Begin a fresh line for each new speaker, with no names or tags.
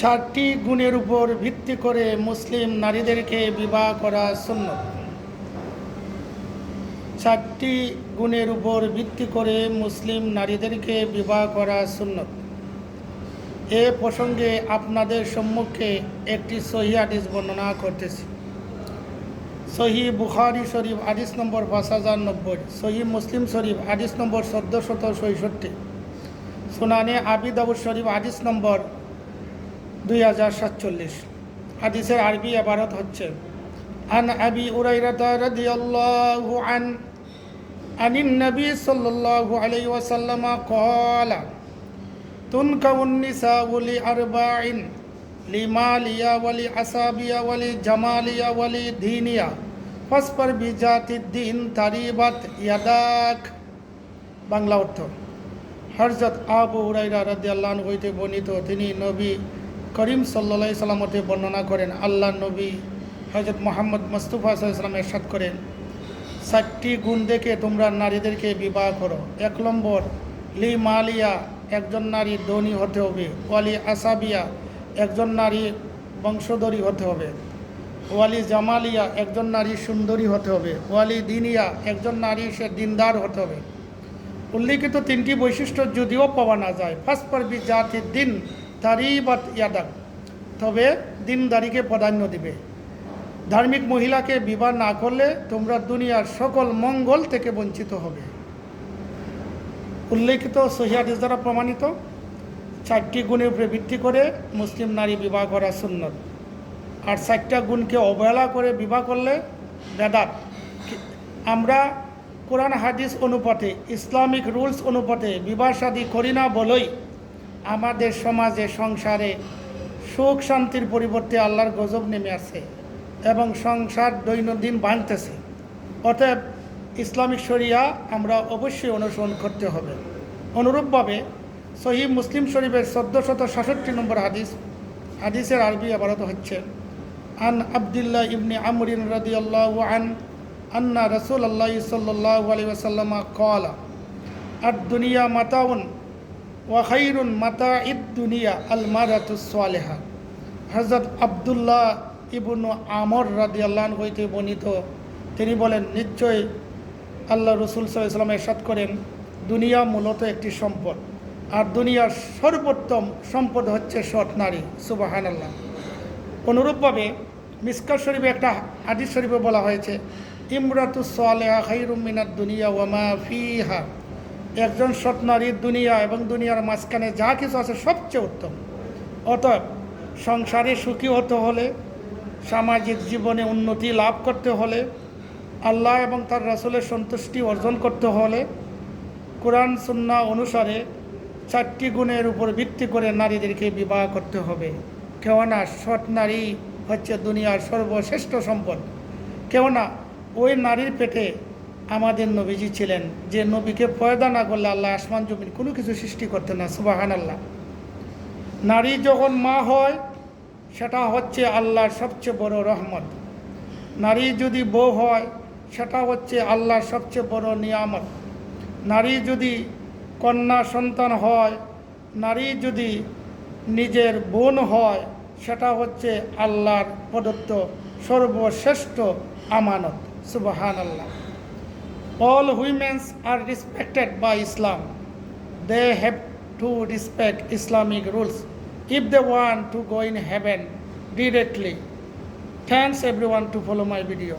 চারটি গুণের উপর ভিত্তি করে মুসলিম নারীদেরকে বিবাহ করা শূন্য চারটি গুণের উপর ভিত্তি করে মুসলিম নারীদেরকে বিবাহ করা সুন্নত। এ প্রসঙ্গে আপনাদের সম্মুখে একটি সহি হাদিস বর্ণনা করতেছি। সহি বুখারি শরীফ আদিস নম্বর পাঁচ হাজার নব্বই, সহি মুসলিম শরীফ আদিস নম্বর চোদ্দোশত ছয়ষট্টি, সুনানে আবি দাবুর শরীফ আদিস নম্বর দুই হাজার সাতচল্লিশ। হাদিসের আরবি আবারত হচ্ছে, আন আবি উরাইরাতা রাদিয়াল্লাহু আন আনিন নবী সাল্লাল্লাহু আলাইহি ওয়াসাল্লাম ক্বালা, তুনকাউন নিসাউ লি আরবাইন লিমালিয়া ওয়ালি ওয়ালি জামালিয়া ওয়ালি দীনিয়া ফাসপার তারিবাত ইয়াদাক। বাংলা অর্থ হরজত আবু উরাইরা রাদিয়াল্লাহু হইতে বর্ণিত, তিনি নবী করিম সাল্লাল্লাহু সাল্লাম হতে বর্ণনা করেন আল্লাহ নবী হজরত মোহাম্মদ মুস্তফা সাল্লাম এরশাদ করেন, চারটি গুণ দেখে তোমরা নারীদেরকে বিবাহ করো। এক নম্বর, লি মালিয়া, একজন নারী ধনী হতে হবে। ওয়ালি আসাবিয়া, একজন নারী বংশধরী হতে হবে। ওয়ালি জামালিয়া, একজন নারী সুন্দরী হতে হবে। ওয়ালি দিনিয়া, একজন নারী সে দিনদার হতে হবে। উল্লিখিত তিনটি বৈশিষ্ট্য যদিও পাওয়া না যায়। ফার্স্ট পারবি জাতির দিন তারই বা ইয়াদাক, তবে দিনদারিকে প্রাধান্য দিবে। ধার্মিক মহিলাকে বিবাহ না করলে তোমরা দুনিয়ার সকল মঙ্গল থেকে বঞ্চিত হবে। উল্লেখিত সহিয়াদিস দ্বারা প্রমাণিত, চারটি গুণের উপরে ভিত্তি করে মুসলিম নারী বিবাহ করা সুন্নত। আর চারটা গুণকে অবহেলা করে বিবাহ করলে বেদাত। আমরা কোরআন হাদিস অনুপাতে, ইসলামিক রুলস অনুপাতে বিবাহ শাদী করি না বলেই আমাদের সমাজে, সংসারে সুখ শান্তির পরিবর্তে আল্লাহর গজব নেমে আসে এবং সংসার দৈনন্দিন ভাঙতেছে। অতএব ইসলামিক শরিয়া আমরা অবশ্যই অনুসরণ করতে হবে। অনুরূপভাবে সহি মুসলিম শরীফের চোদ্দশত সাতষট্টি নম্বর হাদিস, হাদিসের আরবি আবারত হচ্ছে, আন আবদুল্লাহ ইবনি আমরিন রাদিয়াল্লাহু আন, আন্না রসুল আল্লাহ সাল্লাহ আলী ওসাল্লামা কলা আর দুনিয়া মাতাউন ওয়াখাইরুন মাতা ইদ দুনিয়া আল মারাতুসালেহা হজরত আবদুল্লাহ ইবনু আমর রাদি আল্লাহ হইতে বর্ণিত। তিনি বলেন নিশ্চয় আল্লাহ রসুল সাল্লাম এরশাদ করেন, দুনিয়া মূলত একটি সম্পদ, আর দুনিয়ার সর্বোত্তম সম্পদ হচ্ছে সৎ নারী সুবাহান আল্লাহ অনুরূপভাবে মিসকার শরীফে একটা হাদিস শরীফে বলা হয়েছে, ইমরাতু সালেহা খাইরুম মিনাত দুনিয়া ওয়ামা ফিহা। একজন সৎ নারীর দুনিয়া এবং দুনিয়ার মাঝখানে যা কিছু আছে সবচেয়ে উত্তম। অতএব সংসারে সুখী হতে হলে, সামাজিক জীবনে উন্নতি লাভ করতে হলে, আল্লাহ এবং তার রাসুলের সন্তুষ্টি অর্জন করতে হলে, কোরআন, সুন্না অনুসারে চারটি গুণের উপর ভিত্তি করে নারীদেরকে বিবাহ করতে হবে। কেননা সৎ নারী হচ্ছে দুনিয়ার সর্বশ্রেষ্ঠ সম্পদ। কেননা ওই নারীর পেটে আমাদের নবীজি ছিলেন, যে নবীকে পয়দা না করলে আল্লাহ আসমান জমিন কোনো কিছু সৃষ্টি করতে না সুবাহান আল্লাহ নারী যখন মা হয়, সেটা হচ্ছে আল্লাহর সবচেয়ে বড় রহমত। নারী যদি বউ হয়, সেটা হচ্ছে আল্লাহর সবচেয়ে বড় নিয়ামত। নারী যদি কন্যা সন্তান হয়, নারী যদি নিজের বোন হয়, সেটা হচ্ছে আল্লাহর প্রদত্ত সর্বশ্রেষ্ঠ আমানত সুবাহান আল্লাহ all women are respected by Islam. They have to respect Islamic rules if they want to go in heaven directly. Thanks everyone to follow my video.